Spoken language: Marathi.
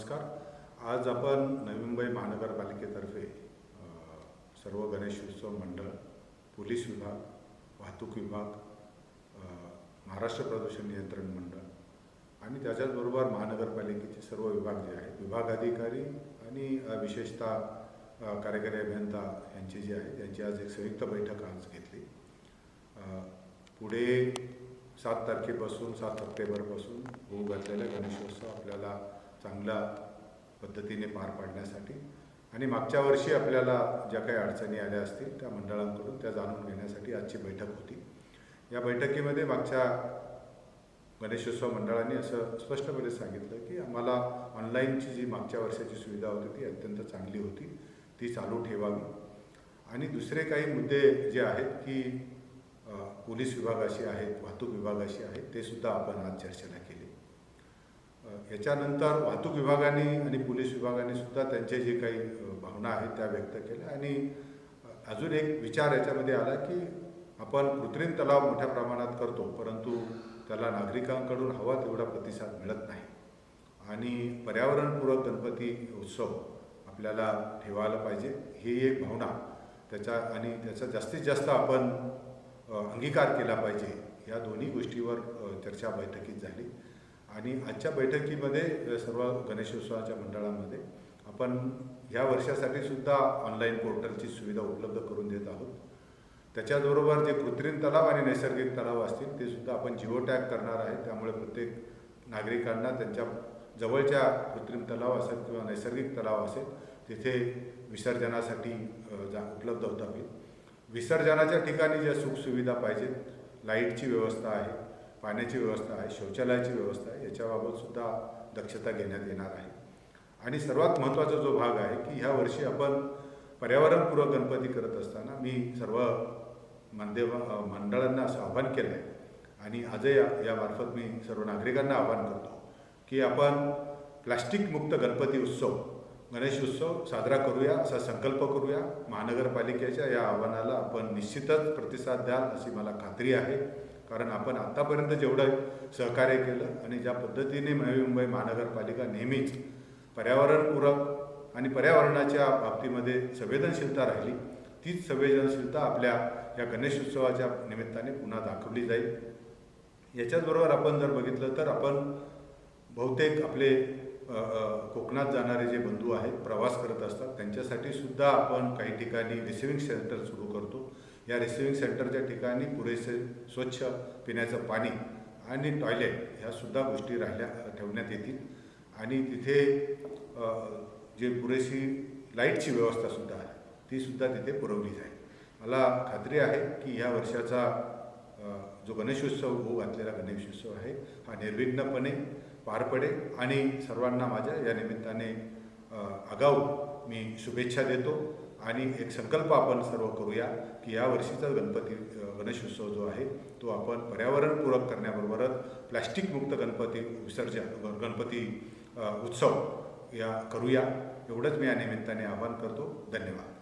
नमस्कार. आज आपण नवी मुंबई महानगरपालिकेतर्फे सर्व सर्व गणेशोत्सव मंडळ पोलीस विभाग वाहतूक विभाग महाराष्ट्र प्रदूषण नियंत्रण मंडळ आणि त्याच्याचबरोबर महानगरपालिकेचे सर्व विभाग जे आहेत विभाग अधिकारी आणि विशेषतः कार्यकारी अभियंता यांची जी आहे त्यांची आज एक संयुक्त बैठक आज घेतली. पुढे सात तारखेपासून सात ऑक्टोबरपासून होऊ घातलेला गणेशोत्सव आपल्याला चांगल्या पद्धतीने पार पाडण्यासाठी. आणि मागच्या वर्षी आपल्याला ज्या काही अडचणी आल्या असतील त्या मंडळांकडून त्या जाणून घेण्यासाठी आजची बैठक होती. या बैठकीमध्ये मागच्या गणेशोत्सव मंडळाने असं स्पष्टपणे सांगितलं की आम्हाला ऑनलाईनची जी मागच्या वर्षाची सुविधा होती ती अत्यंत चांगली होती. ती चालू ठेवावी. आणि दुसरे काही मुद्दे जे आहेत की पोलीस विभागाशी आहेत वाहतूक विभागाशी आहेत ते सुद्धा आपण आज चर्चेला केली. याच्यानंतर वाहतूक विभागाने आणि पोलीस विभागाने सुद्धा त्यांचे जे काही भावना आहेत त्या व्यक्त केल्या. आणि अजून एक विचार याच्यामध्ये आला की आपण कृत्रिम तलाव मोठ्या प्रमाणात करतो परंतु त्याला नागरिकांकडून हवा तेवढा प्रतिसाद मिळत नाही. आणि पर्यावरणपूरक गणपती उत्सव आपल्याला ठेवायला पाहिजे ही एक भावना त्याच्या आणि त्याचा जास्तीत जास्त आपण अंगीकार केला पाहिजे या दोन्ही गोष्टीवर चर्चा बैठकीत झाली. आणि आजच्या बैठकीमध्ये सर्व गणेशोत्सवाच्या मंडळामध्ये आपण ह्या वर्षासाठी सुद्धा ऑनलाईन पोर्टलची सुविधा उपलब्ध करून देत आहोत. त्याच्याबरोबर जे कृत्रिम तलाव आणि नैसर्गिक तलाव असतील ते सुद्धा आपण जिओ टॅग करणार आहे. त्यामुळे प्रत्येक नागरिकांना त्यांच्या जवळच्या कृत्रिम तलाव असेल किंवा नैसर्गिक तलाव असेल तिथे विसर्जनासाठी जा उपलब्ध होता होईल विसर्जनाच्या ठिकाणी ज्या सुखसुविधा पाहिजेत लाईटची व्यवस्था आहे पाण्याची व्यवस्था आहे शौचालयाची व्यवस्था आहे याच्याबाबतसुद्धा दक्षता घेण्यात येणार आहे. आणि सर्वात महत्त्वाचा जो भाग आहे की ह्या वर्षी आपण पर्यावरणपूरक गणपती करत असताना मी सर्व मंदेव मंडळांना असं आवाहन केलं आहे आणि आजही या यामार्फत मी सर्व नागरिकांना आवाहन करतो की आपण प्लास्टिकमुक्त गणपती उत्सव गणेश उत्सव साजरा करूया असा संकल्प करूया. महानगरपालिकेच्या या आव्हानाला आपण निश्चितच प्रतिसाद द्याल अशी मला खात्री आहे. कारण आपण आत्तापर्यंत जेवढं सहकार्य केलं आणि ज्या पद्धतीने नवी मुंबई महानगरपालिका नेहमीच पर्यावरणपूरक आणि पर्यावरणाच्या बाबतीमध्ये संवेदनशीलता राहिली तीच संवेदनशीलता आपल्या या गणेश उत्सवाच्या निमित्ताने पुन्हा दाखवली जाईल. याच्याचबरोबर आपण जर बघितलं तर आपण बहुतेक आपले कोकणात जाणारे जे बंधू आहेत प्रवास करत असतात त्यांच्यासाठी सुद्धा आपण काही ठिकाणी रिसिव्हिंग सेंटर सुरू करतो. या रिसिव्हिंग सेंटरच्या ठिकाणी पुरेसे स्वच्छ पिण्याचं पाणी आणि टॉयलेट ह्यासुद्धा गोष्टी राहिल्या ठेवण्यात येतील. आणि तिथे जे पुरेशी लाईटची व्यवस्थासुद्धा आहे तीसुद्धा तिथे पुरवली जाईल. मला खात्री आहे की ह्या वर्षाचा जो गणेशोत्सव हो घातलेला गणेशोत्सव आहे हा निर्विघ्नपणे पार पडेल. आणि सर्वांना माझ्या या निमित्ताने आगाऊ मी शुभेच्छा देतो. आणि एक संकल्प आपण सर्व करूया की या वर्षीचा गणपती गणेशोत्सव जो आहे तो आपण पर्यावरणपूरक करण्याबरोबरच प्लॅस्टिकमुक्त गणपती विसर्जन गणपती उत्सव या करूया. एवढंच मी या निमित्ताने आवाहन करतो. धन्यवाद.